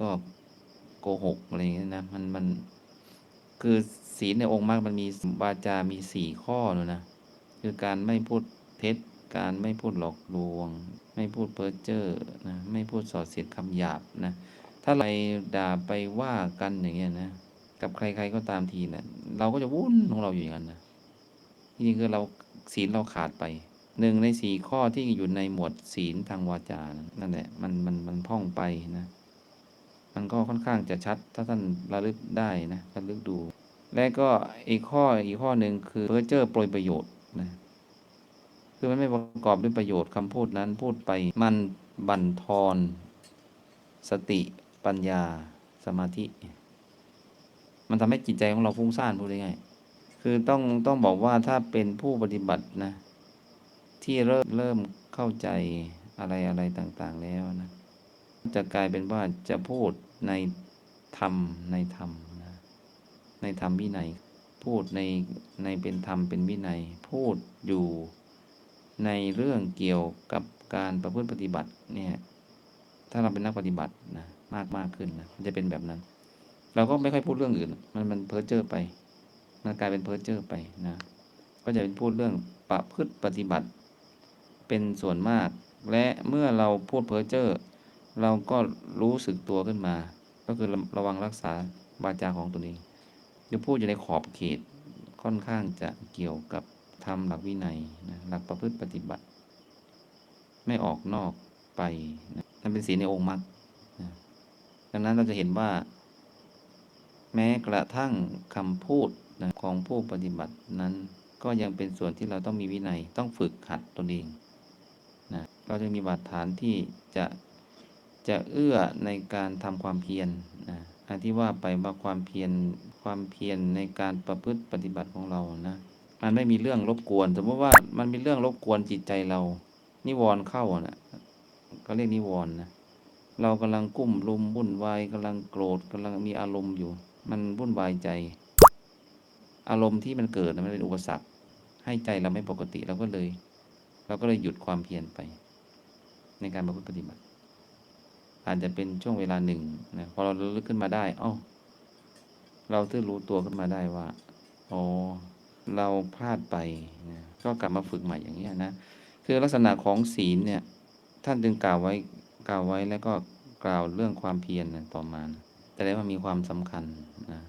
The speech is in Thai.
ก็โกหกอะไรอย่างเงี้ยนะมันมันคือศีลในองค์มรรคมันมีวาจามีสี่ข้อเลยนะคือการไม่พูดเท็จ การไม่พูดหลอกลวง ไม่พูดเพ้อเจ้อนะไม่พูดส่อเสียดคำหยาบนะถ้าเราด่าไปว่ากันอย่างเงี้ยนะกับใคร ๆก็ตามทีนะเราก็จะวุ่นของเราอยู่อย่างนั้นนะที่จริงคือเราศีลเราขาดไปหนึ่งในสี่ข้อที่อยู่ในหมวดศีลทางวาจานะนั่นแหละมันมันมันพ่องไปนะ มันก็ค่อนข้างจะชัด ถ้าท่านระลึกได้นะระลึกดู และก็อีกข้ออีกข้อหนึ่งคือเพ้อเจ้อโปรยประโยชน์นะคือมันไม่ประกอบด้วยประโยชน์คำพูดนั้นพูดไปมันบั่นทอน สติปัญญาสมาธิ มันทำให้จิตใจของเราฟุ้งซ่านพูดง่ายๆคือต้องต้องบอกว่าถ้าเป็นผู้ปฏิบัตินะ ที่เริ่มเริ่มเข้าใจอะไรอะไรต่างๆแล้วนะ จะกลายเป็นว่าจะพูดในธรรมในธรรมนะในธรรมวินัย พูดในในเป็นธรรมเป็นวินัย พูดอยู่ในเรื่องเกี่ยวกับการประพฤติปฏิบัติเนี่ยถ้าเราเป็นนักปฏิบัตินะมากมากขึ้นนะมันจะเป็นแบบนั้น เราก็ไม่ค่อยพูดเรื่องอื่น มันมันเพ้อเจ้อไปมันกลายเป็นเพ้อเจ้อไปนะก็จะเป็นพูดเรื่องประพฤติปฏิบัติ เป็นส่วนมาก และเมื่อเราพูดเพ้อเจ้อ เราก็รู้สึกตัวขึ้นมา ก็คือระวังรักษาวาจาของตัวเองจะพูดอยู่ในขอบเขตค่อนข้างจะเกี่ยวกับทำหลักวินัยนะหลักประพฤติปฏิบัติ ไม่ออกนอกไปนะนั่นเป็นศีในองค์มรรคนะดังนั้นเราจะเห็นว่า แม้กระทั่งคำพูดนะของผู้ปฏิบัตินั้น ก็ยังเป็นส่วนที่เราต้องมีวินัยต้องฝึกหัดตนเองนะเราจะมีบาดฐานที่จะ จะเอื้อในการทำความเพียรนะอันที่ว่าไปว่าความเพียรความเพียรในการประพฤติปฏิบัติของเรานะมันไม่มีเรื่องรบกวน สมมติว่ามันมีเรื่องรบกวนจิตใจเรา นิวรณ์เข้านะก็เรียกนิวรณ์นะเรากำลังกุ้มลุมวุ่นวายกำลังโกรธกำลังมีอารมณ์อยู่ มันวุ่นวายใจ อารมณ์ที่มันเกิดมันเป็นอุปสรรค ให้ใจเราไม่ปกติเราก็เลย เราก็เลยหยุดความเพียรไป ในการประพฤติปฏิบัติ อาจจะเป็นช่วงเวลาหนึ่งนะพอเราลึกขึ้นมาได้อ้อเราตื่นรู้ตัวขึ้นมาได้ว่าอ๋อเราพลาดไปนะก็กลับมาฝึกใหม่อย่างนี้นะคือลักษณะของศีลเนี่ยท่านจึงกล่าวไว้กล่าวไว้แล้วก็กล่าวเรื่องความเพียรนะต่อมานะแต่ได้ว่ามีความสำคัญนะ